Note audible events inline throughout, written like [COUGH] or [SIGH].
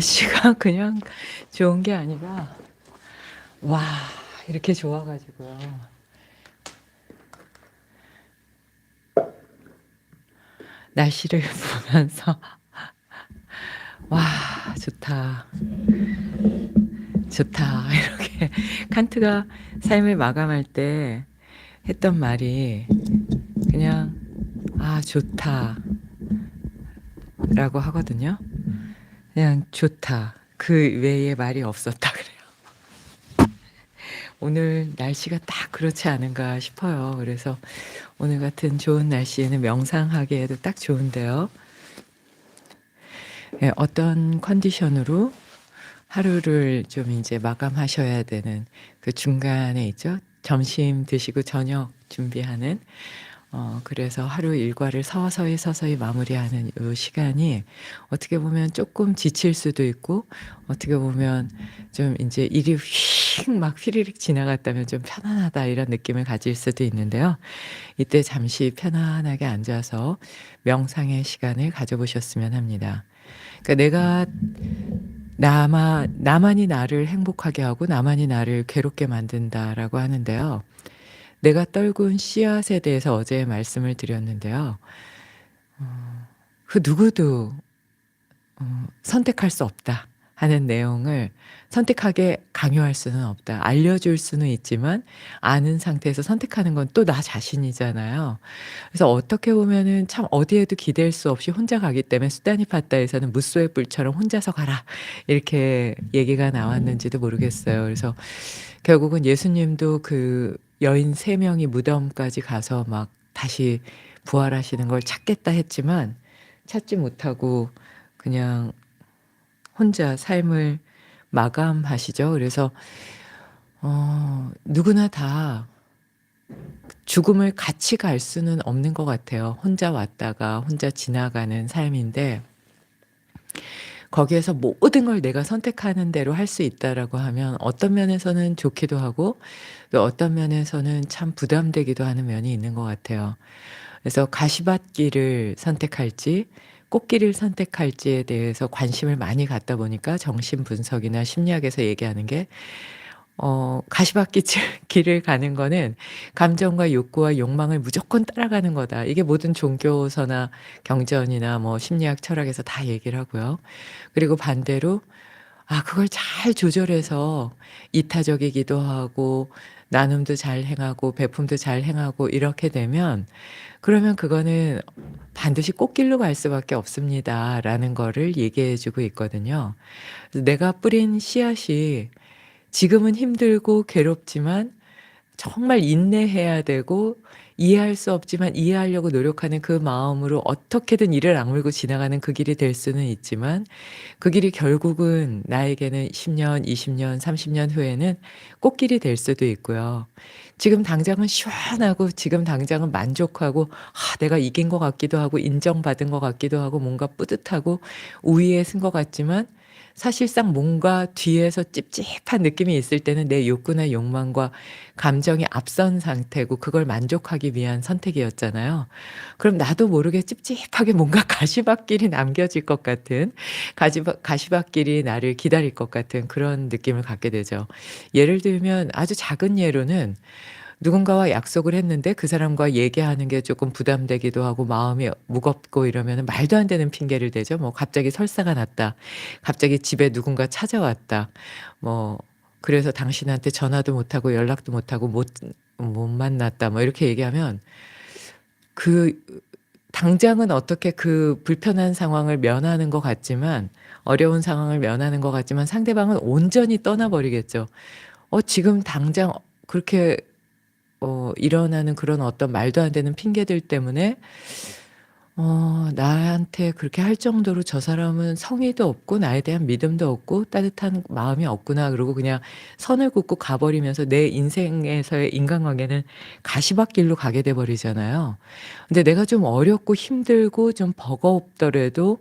날씨가 [LAUGHS] 그냥 좋은 게 아니라 와 이렇게 좋아 가지고요. 날씨를 [LAUGHS] 보면서 [LAUGHS] 와 좋다. 좋다. 이렇게 칸트가 삶을 마감할 때 했던 말이 그냥 아 좋다. 라고 하거든요. 그냥 좋다. 그 외에 말이 없었다 그래요. 오늘 날씨가 딱 그렇지 않은가 싶어요. 그래서 오늘 같은 좋은 날씨에는 명상하기에도 딱 좋은데요. 예, 어떤 컨디션으로 하루를 좀 이제 마감하셔야 되는 그 중간에 있죠. 점심 드시고 저녁 준비하는 어 그래서 하루 일과를 서서히 서서히 마무리하는 요 시간이 어떻게 보면 조금 지칠 수도 있고 어떻게 보면 좀 인제 일이 휙 막 휘리릭 지나갔다면 좀 편안하다 이런 느낌을 가질 수도 있는데요. 이때 잠시 편안하게 앉아서 명상의 시간을 가져보셨으면 합니다. 그러니까 내가 나만 나만이 나를 행복하게 하고 나만이 나를 괴롭게 만든다라고 하는데요. 내가 떨군 씨앗에 대해서 어제 말씀을 드렸는데요. 어 그 누구도 어 선택할 수 없다 하는 내용을 선택하게 강요할 수는 없다. 알려줄 수는 있지만 아는 상태에서 선택하는 건 또 나 자신이잖아요. 그래서 어떻게 보면은 참 어디에도 기댈 수 없이 혼자 가기 때문에 수다니 파다에서는 무쏘의 뿔처럼 혼자서 가라 이렇게 얘기가 나왔는지도 모르겠어요. 그래서 결국은 예수님도 그 여인 세 명이 무덤까지 가서 막 다시 부활하시는 걸 찾겠다 했지만 찾지 못하고 그냥 혼자 삶을 마감하시죠. 그래서 어 누구나 다 죽음을 같이 갈 수는 없는 것 같아요. 혼자 왔다가 혼자 지나가는 삶인데 거기에서 모든 걸 내가 선택하는 대로 할 수 있다라고 하면 어떤 면에서는 좋기도 하고 또 어떤 면에서는 참 부담되기도 하는 면이 있는 것 같아요. 그래서 가시밭길을 선택할지 꽃길을 선택할지에 대해서 관심을 많이 갖다 보니까 정신 분석이나 심리학에서 얘기하는 게 어 가시밭길 [LAUGHS] 길을 가는 거는 감정과 욕구와 욕망을 무조건 따라가는 거다. 이게 모든 종교서나 경전이나 뭐 심리학 철학에서 다 얘기를 하고요. 그리고 반대로 아 그걸 잘 조절해서 이타적이기도 하고 나눔도 잘 행하고 베품도 잘 행하고 이렇게 되면 그러면 그거는 반드시 꽃길로 갈 수밖에 없습니다라는 거를 얘기해 주고 있거든요. 내가 뿌린 씨앗이 지금은 힘들고 괴롭지만 정말 인내해야 되고 이해할 수 없지만 이해하려고 노력하는 그 마음으로 어떻게든 이를 악물고 지나가는 그 길이 될 수는 있지만 그 길이 결국은 나에게는 10 년, 20 년, 30년 후에는 꽃길이 될 수도 있고요. 지금 당장은 시원하고 지금 당장은 만족하고 아 내가 이긴 것 같기도 하고 인정받은 것 같기도 하고 뭔가 뿌듯하고 우위에 쓴 것 같지만 사실상 뭔가 뒤에서 찝찝한 느낌이 있을 때는 내 욕구나 욕망과 감정이 앞선 상태고 그걸 만족하기 위한 선택이었잖아요. 그럼 나도 모르게 찝찝하게 뭔가 [LAUGHS] 가시밭길이 남겨질 것 같은 가지바 가시밭길이 나를 기다릴 것 같은 그런 느낌을 갖게 되죠. 예를 들면 아주 작은 예로는 누군가와 약속을 했는데 그 사람과 얘기하는 게 조금 부담되기도 하고 마음이 무겁고 이러면은 말도 안 되는 핑계를 대죠. 뭐 갑자기 설사가 났다. 갑자기 집에 누군가 찾아왔다. 뭐 그래서 당신한테 전화도 못 하고 연락도 못 하고 못 못 만났다. 뭐 이렇게 얘기하면 그 당장은 어떻게 그 불편한 상황을 면하는 것 같지만 어려운 상황을 면하는 것 같지만 상대방은 온전히 떠나 버리겠죠. 어 지금 당장 그렇게 어 일어나는 그런 어떤 말도 안 되는 핑계들 때문에 어 나한테 그렇게 할 정도로 '저 사람은 성의도 없고 나에 대한 믿음도 없고 따뜻한 마음이 없구나.' 그러고 그냥 선을 긋고 가 버리면서 내 인생에서의 인간관계는 가시밭길로 가게 돼 버리잖아요. 근데 내가 좀 어렵고 힘들고 좀 버겁더라도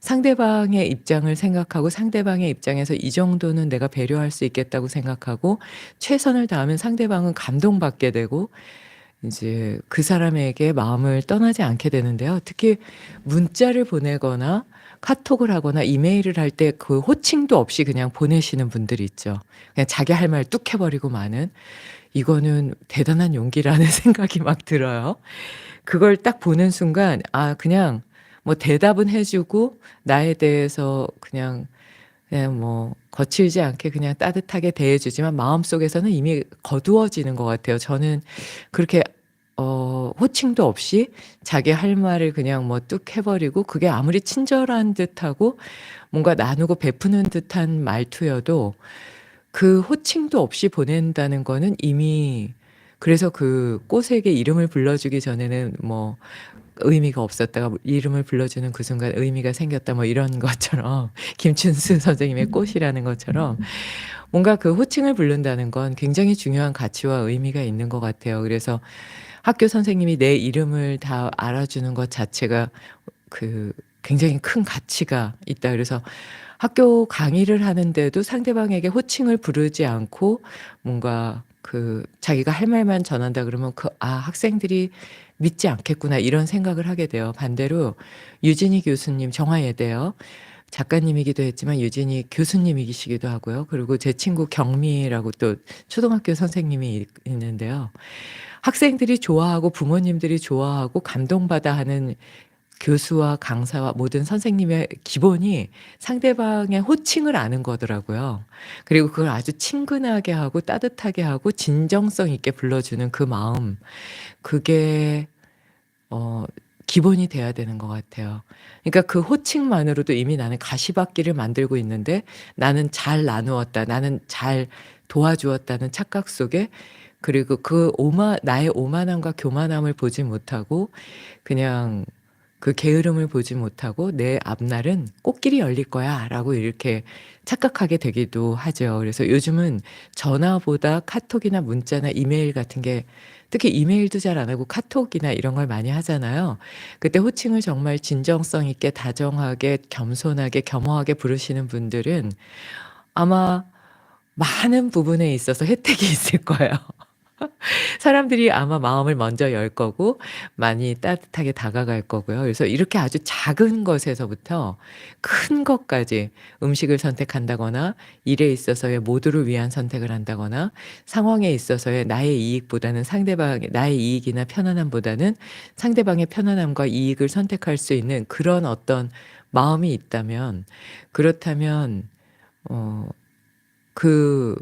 상대방의 입장을 생각하고 상대방의 입장에서 이 정도는 내가 배려할 수 있겠다고 생각하고 최선을 다하면 상대방은 감동받게 되고 이제 그 사람에게 마음을 떠나지 않게 되는데요. 특히 문자를 보내거나 카톡을 하거나 이메일을 할 때 그 호칭도 없이 그냥 보내시는 분들이 있죠. 그냥 자기 할 말 뚝 해 버리고 마는. 이거는 대단한 용기라는 [LAUGHS] 생각이 막 들어요. 그걸 딱 보는 순간 아 그냥 뭐 대답은 해 주고 나에 대해서 그냥 그냥 뭐 거칠지 않게 그냥 따뜻하게 대해 주지만 마음속에서는 이미 거두어지는 것 같아요. 저는 그렇게 어 호칭도 없이 자기 할 말을 그냥 뭐 뚝 해 버리고 그게 아무리 친절한 듯하고 뭔가 나누고 베푸는 듯한 말투여도 그 호칭도 없이 보낸다는 거는 이미 그래서 그 꽃에게 이름을 불러주기 전에는 뭐 의미가 없었다가 이름을 불러주는 그 순간 의미가 생겼다 뭐 이런 [LAUGHS] 것처럼 김춘수 선생님의 꽃이라는 것처럼 뭔가 그 호칭을 부른다는 건 굉장히 중요한 가치와 의미가 있는 것 같아요. 그래서 학교 선생님이 내 이름을 다 알아주는 것 자체가 그 굉장히 큰 가치가 있다. 그래서 학교 강의를 하는데도 상대방에게 호칭을 부르지 않고 뭔가 그 자기가 할 말만 전한다 그러면 그 '아 학생들이 믿지 않겠구나.' 이런 생각을 하게 돼요. 반대로 유진희 교수님 정화예대요. 작가님이기도 했지만 유진희 교수님이시기도 하고요. 그리고 제 친구 경미라고 또 초등학교 선생님이 있 있는데요. 학생들이 좋아하고 부모님들이 좋아하고 감동받아 하는 교수와 강사와 모든 선생님의 기본이 상대방의 호칭을 아는 거더라고요. 그리고 그걸 아주 친근하게 하고 따뜻하게 하고 진정성 있게 불러주는 그 마음 그게 어 기본이 돼야 되는 것 같아요. 그러니까 그 호칭만으로도 이미 나는 가시밭길을 만들고 있는데 나는 잘 나누었다. 나는 잘 도와주었다는 착각 속에 그리고 그 오만 나의 오만함과 교만함을 보지 못하고 그냥 그 게으름을 보지 못하고 '내 앞날은 꽃길이 열릴 거야.'라고 이렇게 착각하게 되기도 하죠. 그래서 요즘은 전화보다 카톡이나 문자나 이메일 같은 게 특히 이메일도 잘 안 하고 카톡이나 이런 걸 많이 하잖아요. 그때 호칭을 정말 진정성 있게 다정하게 겸손하게 겸허하게 부르시는 분들은 아마 많은 부분에 있어서 혜택이 [LAUGHS] 있을 거예요. [LAUGHS] 사람들이 아마 마음을 먼저 열 거고 많이 따뜻하게 다가갈 거고요. 그래서 이렇게 아주 작은 것에서부터 큰 것까지 음식을 선택한다거나 일에 있어서의 모두를 위한 선택을 한다거나 상황에 있어서의 나의 이익보다는 상대방의 나의 이익이나 편안함보다는 상대방의 편안함과 이익을 선택할 수 있는 그런 어떤 마음이 있다면 그렇다면 어 그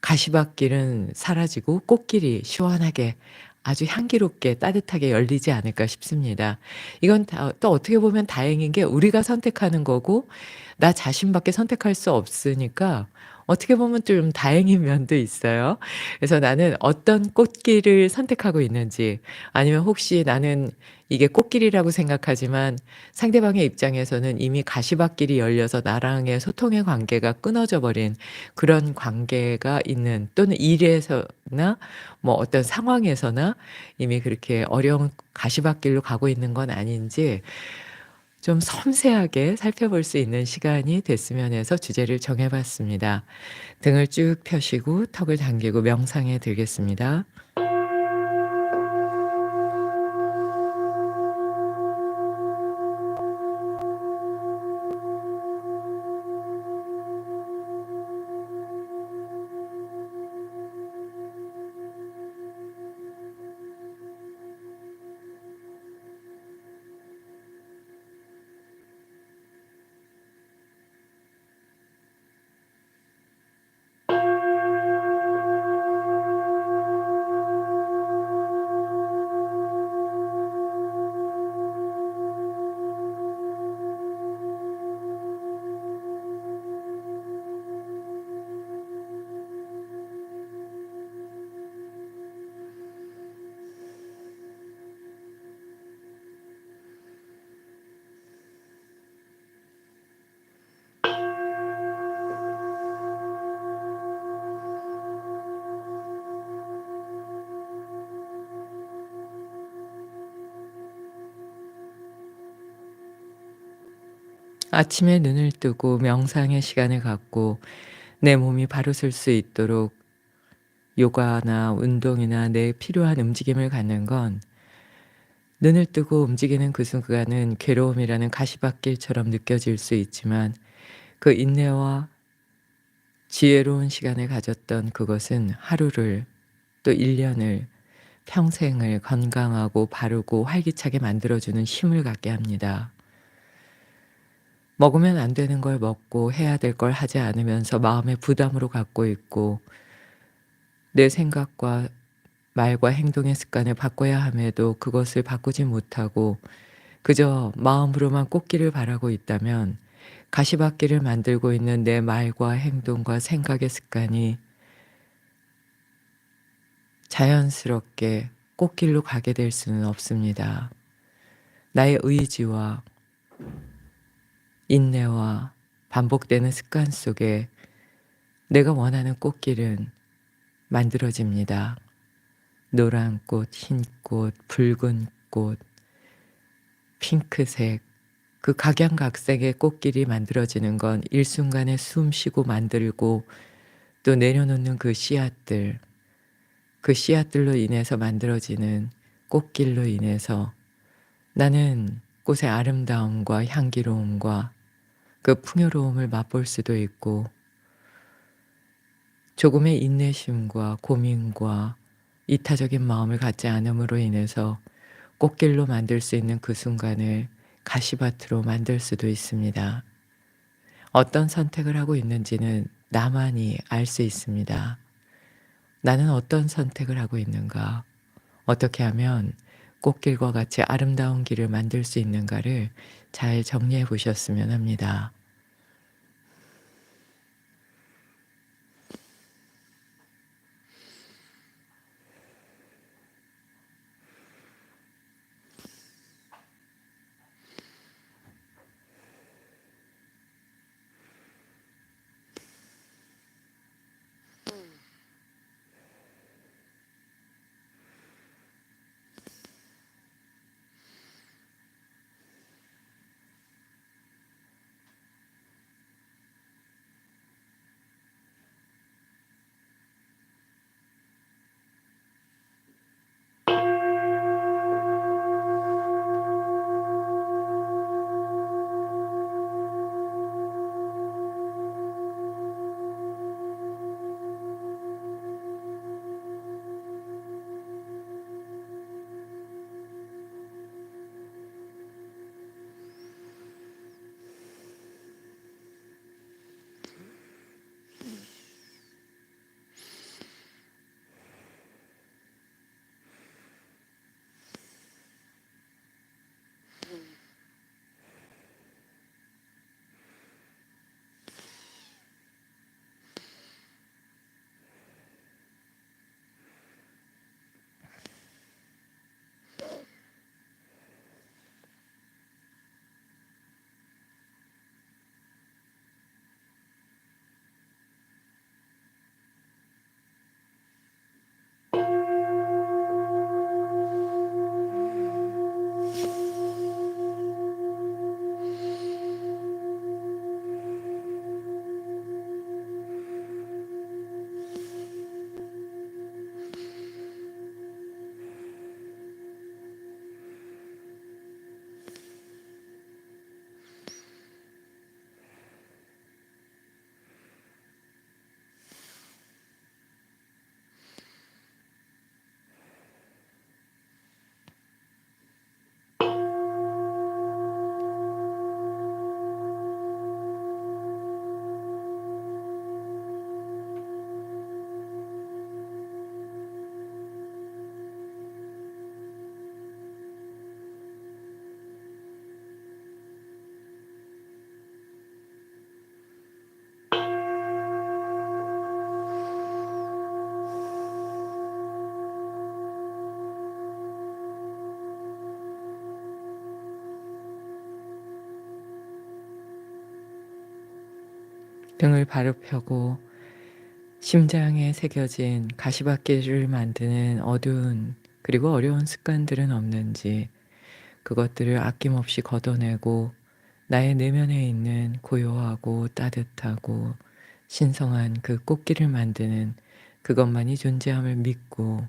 가시밭길은 사라지고 꽃길이 시원하게 아주 향기롭게 따뜻하게 열리지 않을까 싶습니다. 이건 다 또 어떻게 보면 다행인 게 우리가 선택하는 거고 나 자신밖에 선택할 수 없으니까 어떻게 보면 좀 다행인 면도 있어요. 그래서 나는 어떤 꽃길을 선택하고 있는지 아니면 혹시 나는 이게 꽃길이라고 생각하지만 상대방의 입장에서는 이미 가시밭길이 열려서 나랑의 소통의 관계가 끊어져 버린 그런 관계가 있는 또는 일에서나 뭐 어떤 상황에서나 이미 그렇게 어려운 가시밭길로 가고 있는 건 아닌지 좀 섬세하게 살펴볼 수 있는 시간이 됐으면 해서 주제를 정해 봤습니다. 등을 쭉 펴시고 턱을 당기고 명상에 들겠습니다. 아침에 눈을 뜨고 명상의 시간을 갖고 내 몸이 바로 설 수 있도록 요가나 운동이나 내 필요한 움직임을 갖는 건 눈을 뜨고 움직이는 그 순간은 괴로움이라는 가시밭길처럼 느껴질 수 있지만 그 인내와 지혜로운 시간을 가졌던 그것은 하루를 또 1년을 평생을 건강하고 바르고 활기차게 만들어주는 힘을 갖게 합니다. 먹으면 안 되는 걸 먹고 해야 될 걸 하지 않으면서 마음의 부담으로 갖고 있고 내 생각과 말과 행동의 습관을 바꿔야 함에도 그것을 바꾸지 못하고 그저 마음으로만 꽃길을 바라고 있다면 가시밭길을 만들고 있는 내 말과 행동과 생각의 습관이 자연스럽게 꽃길로 가게 될 수는 없습니다. 나의 의지와 인내와 반복되는 습관 속에 내가 원하는 꽃길은 만들어집니다. 노란 꽃, 흰 꽃, 붉은 꽃, 핑크색, 그 각양각색의 꽃길이 만들어지는 건 일순간에 숨 쉬고 만들고 또 내려놓는 그 씨앗들, 그 씨앗들로 인해서 만들어지는 꽃길로 인해서 나는 꽃의 아름다움과 향기로움과 그 풍요로움을 맛볼 수도 있고 조금의 인내심과 고민과 이타적인 마음을 갖지 않음으로 인해서 꽃길로 만들 수 있는 그 순간을 가시밭으로 만들 수도 있습니다. 어떤 선택을 하고 있는지는 나만이 알 수 있습니다. 나는 어떤 선택을 하고 있는가? 어떻게 하면 꽃길과 같이 아름다운 길을 만들 수 있는가를 잘 정리해 보셨으면 합니다. 등을 바로 펴고 심장에 새겨진 가시밭길을 만드는 어두운 그리고 어려운 습관들은 없는지 그것들을 아낌없이 걷어내고 나의 내면에 있는 고요하고 따뜻하고 신성한 그 꽃길을 만드는 그것만이 존재함을 믿고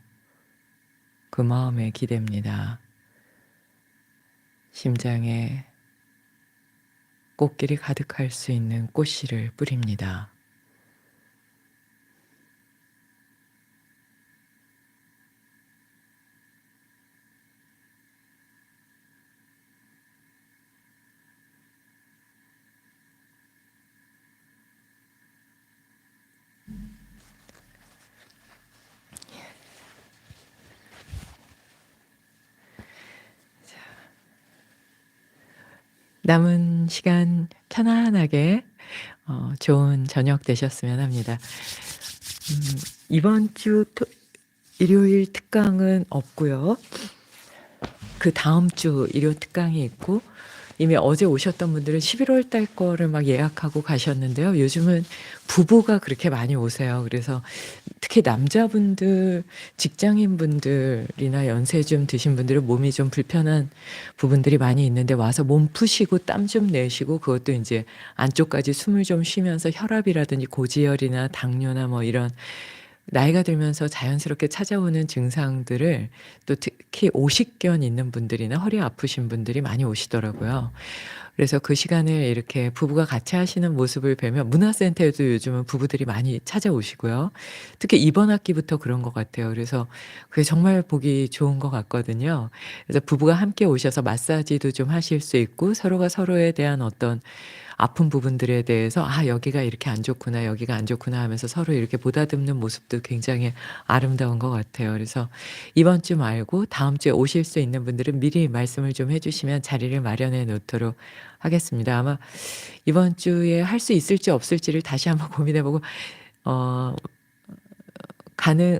그 마음에 기댑니다. 심장에 꽃길이 가득할 수 있는 꽃씨를 뿌립니다. 남은 시간 편안하게 어, 좋은 저녁 되셨으면 합니다. 음, 이번 주 토, 일요일 특강은 없고요. 그 다음 주 일요 특강이 있고 이미 어제 오셨던 분들은 11월 달 거를 막 예약하고 가셨는데요. 요즘은 부부가 그렇게 많이 오세요. 그래서 특히 남자분들, 직장인분들이나 연세 좀 드신 분들은 몸이 좀 불편한 부분들이 많이 있는데 와서 몸 푸시고 땀 좀 내시고 그것도 이제 안쪽까지 숨을 좀 쉬면서 혈압이라든지 고지혈이나 당뇨나 뭐 이런 나이가 들면서 자연스럽게 찾아오는 증상들을 또 특히 오십견 있는 분들이나 허리 아프신 분들이 많이 오시더라고요. 그래서 그 시간을 이렇게 부부가 같이 하시는 모습을 뵈면 문화센터에도 요즘은 부부들이 많이 찾아오시고요. 특히 이번 학기부터 그런 것 같아요. 그래서 그게 정말 보기 좋은 것 같거든요. 그래서 부부가 함께 오셔서 마사지도 좀 하실 수 있고 서로가 서로에 대한 어떤 아픈 부분들에 대해서 아 여기가 이렇게 안 좋구나 여기가 안 좋구나 하면서 서로 이렇게 보다듬는 모습도 굉장히 아름다운 것 같아요. 그래서 이번 주 말고 다음 주에 오실 수 있는 분들은 미리 말씀을 좀 해주시면 자리를 마련해 놓도록 하겠습니다. 아마 이번 주에 할 수 있을지 없을지를 다시 한번 고민해보고 어 가능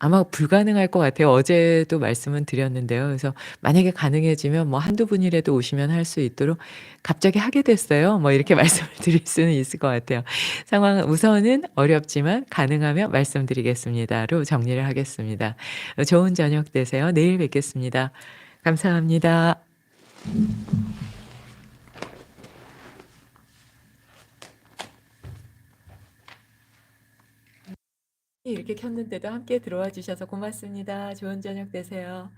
아마 불가능할 것 같아요. 어제도 말씀은 드렸는데요. 그래서 만약에 가능해지면 뭐 한두 분이라도 오시면 할 수 있도록 갑자기 하게 됐어요. 뭐 이렇게 [LAUGHS] 말씀을 드릴 수는 있을 것 같아요. 상황은 우선은 어렵지만 가능하면 말씀드리겠습니다로 정리를 하겠습니다. 좋은 저녁 되세요. 내일 뵙겠습니다. 감사합니다. 이렇게 켰는데도 함께 들어와 주셔서 고맙습니다. 좋은 저녁 되세요.